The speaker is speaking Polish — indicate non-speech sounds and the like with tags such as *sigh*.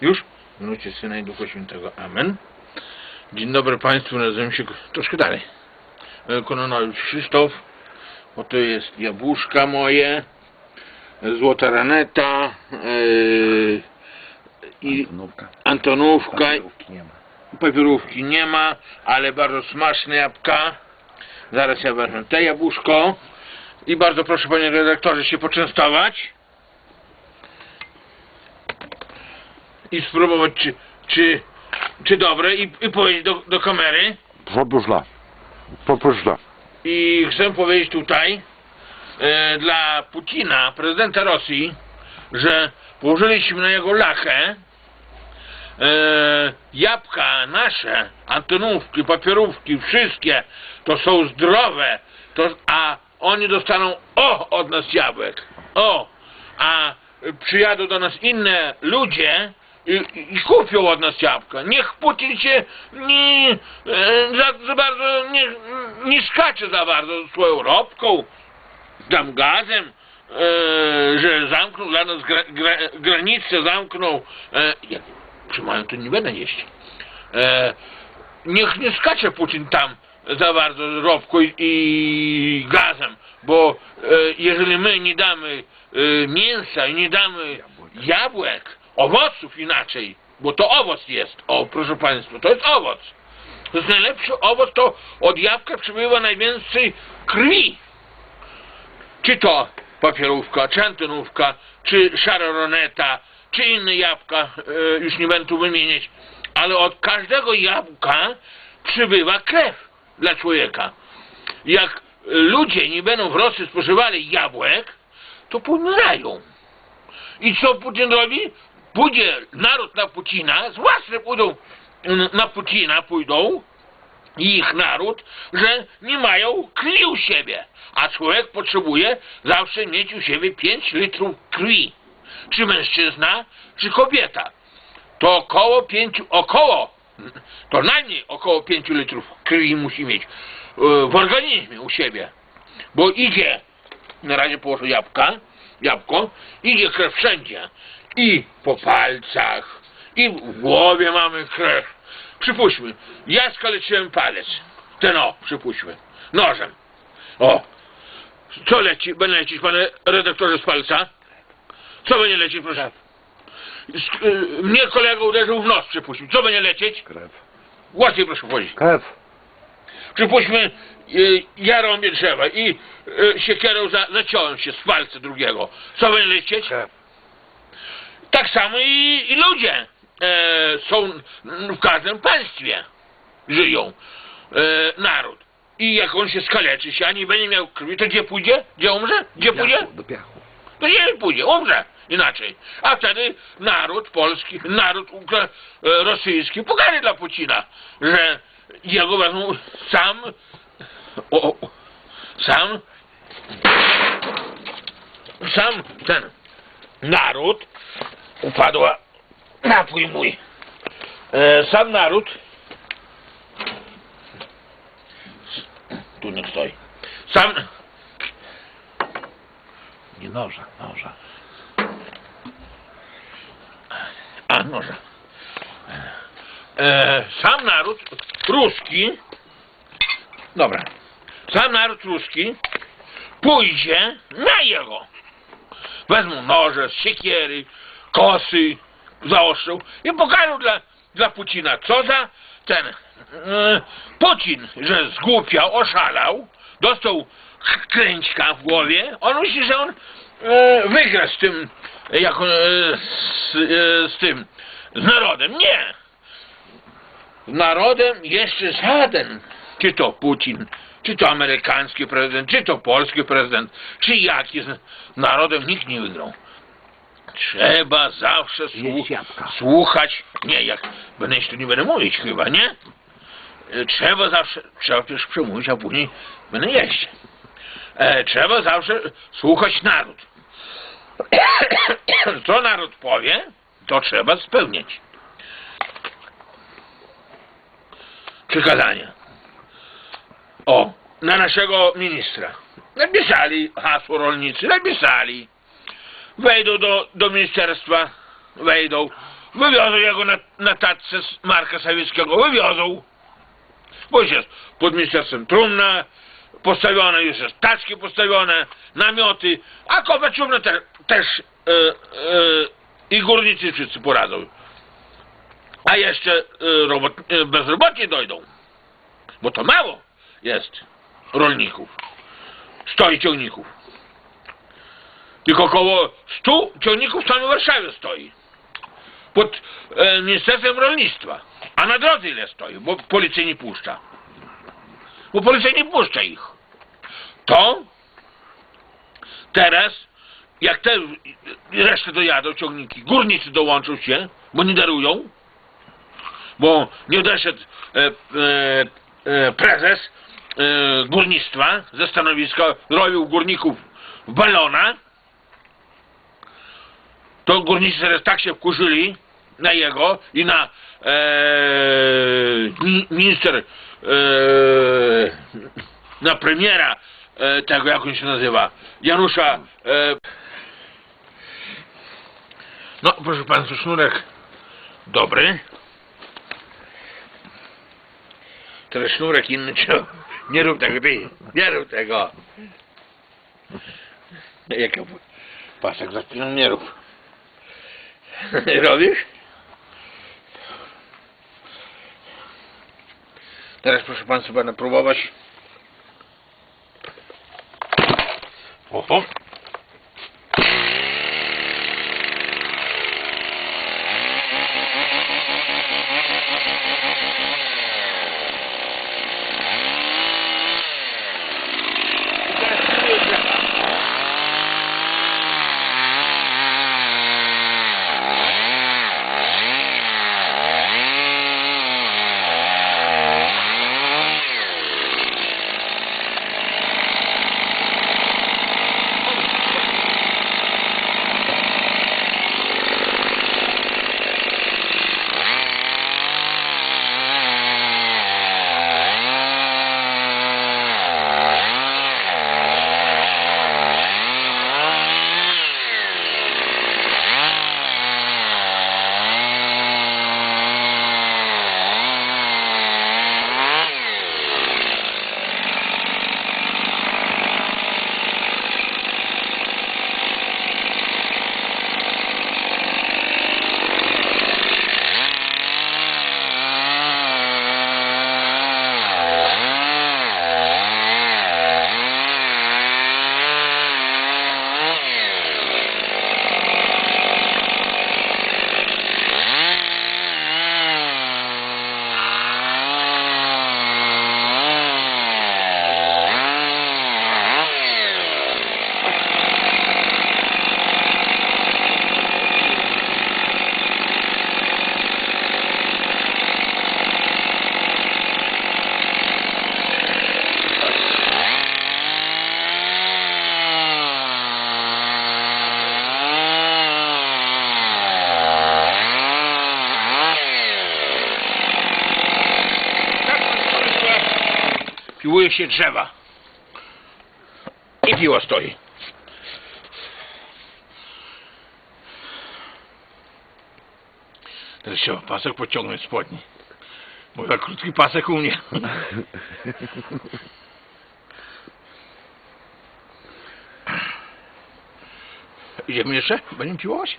Już? W minucie Syna i Ducha Świętego. Amen. Dzień dobry Państwu, nazywam się troszkę dalej. Kononowicz Krzysztof, bo to jest jabłuszka moje, złota raneta e, i Nówka. Antonówka. Papierówki nie ma. Papierówki nie ma, ale bardzo smaczne jabłka. Zaraz ja wezmę te jabłuszko. I bardzo proszę panie redaktorze się poczęstować. I spróbować czy, czy, czy dobre i, i powiedzieć do, do kamery. Zaburzla. Popurzla. I chcę powiedzieć tutaj e, dla Putina, prezydenta Rosji, że położyliśmy na jego lachę e, jabłka nasze, antonówki, papierówki, wszystkie, to są zdrowe, to, a oni dostaną o od nas jabłek, o, a przyjadą do nas inne ludzie i, i- kupią od nas jabłka. Niech Putin się nie, e, za, za bardzo nie, nie skacze za bardzo swoją ropką, tam gazem, e, że zamknął dla nas gra, gra, granicę, zamknął. E, jak przyjmają, to nie będę jeść. E, niech nie skacze Putin tam za bardzo ropką i, i gazem, bo e, jeżeli my nie damy e, mięsa i nie damy jabłek, owoców inaczej, bo to owoc jest, o proszę Państwa, to jest owoc. To jest najlepszy owoc, to od jabłka przybywa najwięcej krwi. Czy to papierówka, czy antenówka, czy szara roneta, czy inne jabłka, e, już nie będę tu wymieniać, ale od każdego jabłka przybywa krew dla człowieka. Jak ludzie nie będą w Rosji spożywali jabłek, to pomierają. I co Putin robi? Pójdzie naród na Putina, z mm, na Putina, pójdą, ich naród, że nie mają krwi u siebie. A człowiek potrzebuje zawsze mieć u siebie 5 litrów krwi. Czy mężczyzna, czy kobieta. To około 5, około, to najmniej około 5 litrów krwi musi mieć e, w organizmie u siebie. Bo idzie, na razie położę jabłka, jabłko, idzie krew wszędzie. I po palcach, i w głowie mamy krew. Przypuśćmy, ja skaleczyłem palec. Ten o, przypuśćmy. Nożem. O. Co leci? Będzie lecieć, panie redaktorze, z palca? Co będzie lecieć, proszę? Sk- y, mnie kolega uderzył w nos, przypuśćmy. Co będzie lecieć? Krew. Łatwiej proszę powiedzieć. Krew. Przypuśćmy, y, ja rąbię drzewa i y, siekierą za, zaciąłem się z palca drugiego. Co będzie lecieć? Krew. Tak samo i, i ludzie e, są w każdym państwie. Żyją. E, naród. I jak on się skaleczy się, a nie będzie miał krwi, to gdzie pójdzie? Gdzie umrze? Gdzie pójdzie? Piachu, Do piachu. To nie pójdzie, umrze inaczej. A wtedy naród polski, naród ukra- e, rosyjski pokaże dla Putina, że jego wezmą sam, o, o, sam, sam ten naród upadła napój mój. E, sam naród tu niech stoi. Sam Nie noża, noża. A, może. E, sam naród ruski, dobra, sam naród ruski pójdzie na jego. Wezmą noże, siekiery, kosy, zaostrzą i pokażą dla, dla Pucina, co za ten e, Pucin, że zgłupiał, oszalał, dostał kręćka w głowie, on myśli, że on e, wygra z tym, jak, on, e, z, e, z tym, z narodem. Nie! Narodem jeszcze żaden, czy to Putin, czy to amerykański prezydent, czy to polski prezydent, czy jaki z narodem nikt nie wygrał. Trzeba zawsze słu- słuchać, nie, jak będę jeszcze nie będę mówić chyba, nie? E, Trzeba zawsze, trzeba też przemówić, a później będę jeść. E, trzeba zawsze słuchać naród. *coughs* Co naród powie, to trzeba spełniać. Przykazania. O, na naszego ministra. Napisali hasło rolnicy, napisali. Wejdą do, do ministerstwa, wejdą Wywiozą jego na, na tatce Marka Sawieckiego, wywiozą. Bo już jest pod ministerstwem trumna postawione, już jest taczki postawione, namioty, a Kowaczówna te, też e, e, i górnicy wszyscy poradzą. A jeszcze e, robot, e, bezrobotni dojdą. Bo to mało jest rolników. Stoi ciągników. Tylko około 100 ciągników w samej Warszawie stoi. Pod e, Ministerstwem Rolnictwa. A na drodze ile stoi, bo policja nie puszcza. Bo policja nie puszcza ich. To teraz, jak te resztę dojadą ciągniki, górnicy dołączą się, bo nie darują, bo nie odeszedł e, e, e, prezes e, górnictwa ze stanowiska, robił górników w balona, to górnicy teraz tak się wkurzyli na jego i na e, mi, minister e, na premiera e, tego, jak on się nazywa, Janusza e, no proszę państwa, sznurek dobry. Teraz sznurek inny *laughs* trzeba nie rób tego ty, nie rób tego. Jaka pasek za spinę nie rób *laughs* Robisz? Teraz proszę Państwa będę próbować. Oho. Piłuje się drzewa. I piła stoi. Teraz trzeba pasek pociągnąć spodni. Bo za krótki pasek u mnie. *laughs* Idziemy jeszcze? Będziemy piłować?